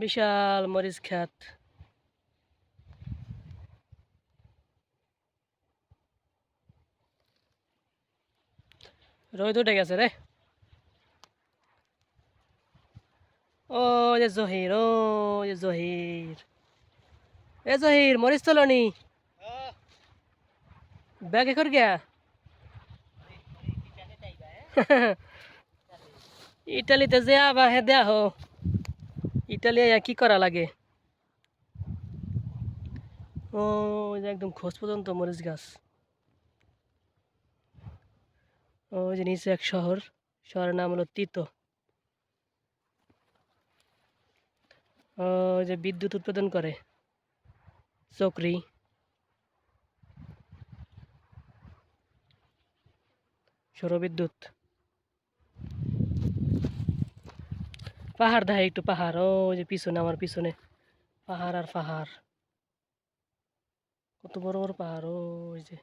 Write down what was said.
বিশাল মরিচ খ্যাত রোদ উঠে গেছে রে। ও যে জহির ও যে জহির। এ জহির, মরিচ তোলনি ব্যাগে কর গিয়া? ইটালিতে যে আবার হে দেয়া হো। ইটালি আইয়া কি করা লাগে? ও যে একদম খোঁজ পর্যন্ত মরিচ গাছ। ও যে নিচে এক শহর, শহরের নাম হলো তিতো। ও যে বিদ্যুৎ উৎপাদন করে, চক্রি। সৌরবিদ্যুৎ। পাহাড় দেখায় একটু পাহাড় ও যে পিছনে, আমার পিছনে। পাহাড় আর পাহাড়। কত বড় বড় পাহাড়, ওই যে।